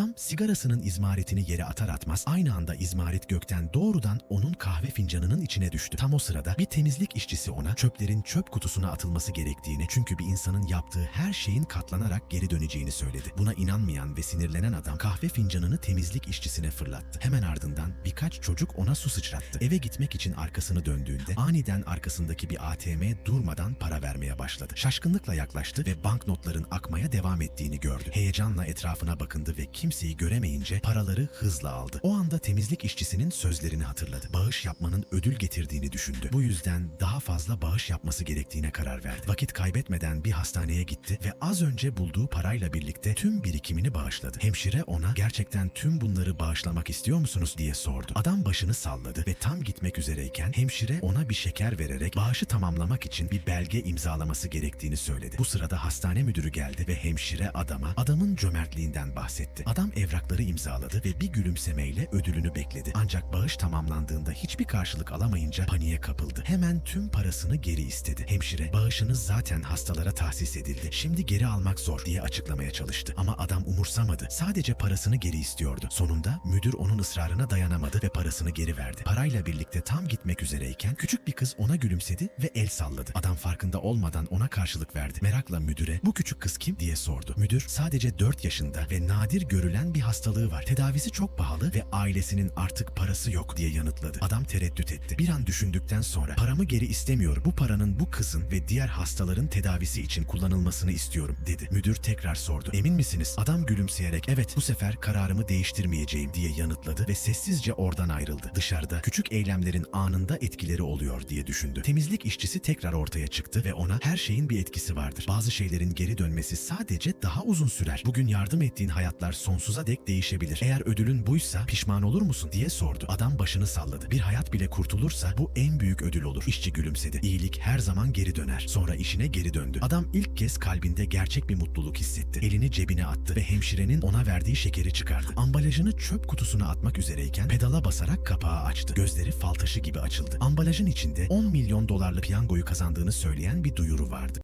Adam sigarasının izmaritini yere atar atmaz aynı anda izmarit gökten doğrudan onun kahve fincanının içine düştü. Tam o sırada bir temizlik işçisi ona çöplerin çöp kutusuna atılması gerektiğini çünkü bir insanın yaptığı her şeyin katlanarak geri döneceğini söyledi. Buna inanmayan ve sinirlenen adam kahve fincanını temizlik işçisine fırlattı. Hemen ardından birkaç çocuk ona su sıçrattı. Eve gitmek için arkasını döndüğünde aniden arkasındaki bir ATM durmadan para vermeye başladı. Şaşkınlıkla yaklaştı ve banknotların akmaya devam ettiğini gördü. Heyecanla etrafına bakındı ve kimseyi göremeyince paraları hızla aldı. O anda temizlik işçisinin sözlerini hatırladı. Bağış yapmanın ödül getirdiğini düşündü. Bu yüzden daha fazla bağış yapması gerektiğine karar verdi. Vakit kaybetmeden bir hastaneye gitti ve az önce bulduğu parayla birlikte tüm birikimini bağışladı. Hemşire ona gerçekten tüm bunları bağışlamak istiyor musunuz diye sordu. Adam başını salladı ve tam gitmek üzereyken hemşire ona bir şeker vererek bağışı tamamlamak için bir belge imzalaması gerektiğini söyledi. Bu sırada hastane müdürü geldi ve hemşire adama adamın cömertliğinden bahsetti. Adam evrakları imzaladı ve bir gülümsemeyle ödülünü bekledi. Ancak bağış tamamlandığında hiçbir karşılık alamayınca paniğe kapıldı. Hemen tüm parasını geri istedi. Hemşire, bağışınız zaten hastalara tahsis edildi. Şimdi geri almak zor diye açıklamaya çalıştı. Ama adam umursamadı. Sadece parasını geri istiyordu. Sonunda müdür onun ısrarına dayanamadı ve parasını geri verdi. Parayla birlikte tam gitmek üzereyken küçük bir kız ona gülümsedi ve el salladı. Adam farkında olmadan ona karşılık verdi. Merakla müdüre bu küçük kız kim diye sordu. Müdür sadece 4 yaşında ve nadir görülen bir hastalığı var. Tedavisi çok pahalı ve ailesinin artık parası yok diye yanıtladı. Adam tereddüt etti. Bir an düşündükten sonra paramı geri istemiyorum. Bu paranın bu kızın ve diğer hastaların tedavisi için kullanılmasını istiyorum dedi. Müdür tekrar sordu. Emin misiniz? Adam gülümseyerek evet bu sefer kararımı değiştirmeyeceğim diye yanıtladı ve sessizce oradan ayrıldı. Dışarıda küçük eylemlerin anında etkileri oluyor diye düşündü. Temizlik işçisi tekrar ortaya çıktı ve ona her şeyin bir etkisi vardır. Bazı şeylerin geri dönmesi sadece daha uzun sürer. Bugün yardım ettiğin hayatlar sonsuza dek değişebilir. Eğer ödülün buysa pişman olur musun diye sordu. Adam başını salladı. Bir hayat bile kurtulursa bu en büyük ödül olur. İşçi gülümsedi. İyilik her zaman geri döner. Sonra işine geri döndü. Adam ilk kez kalbinde gerçek bir mutluluk hissetti. Elini cebine attı ve hemşirenin ona verdiği şekeri çıkardı. Ambalajını çöp kutusuna atmak üzereyken pedala basarak kapağı açtı. Gözleri fal taşı gibi açıldı. Ambalajın içinde 10 milyon dolarlık piyangoyu kazandığını söyleyen bir duyuru vardı.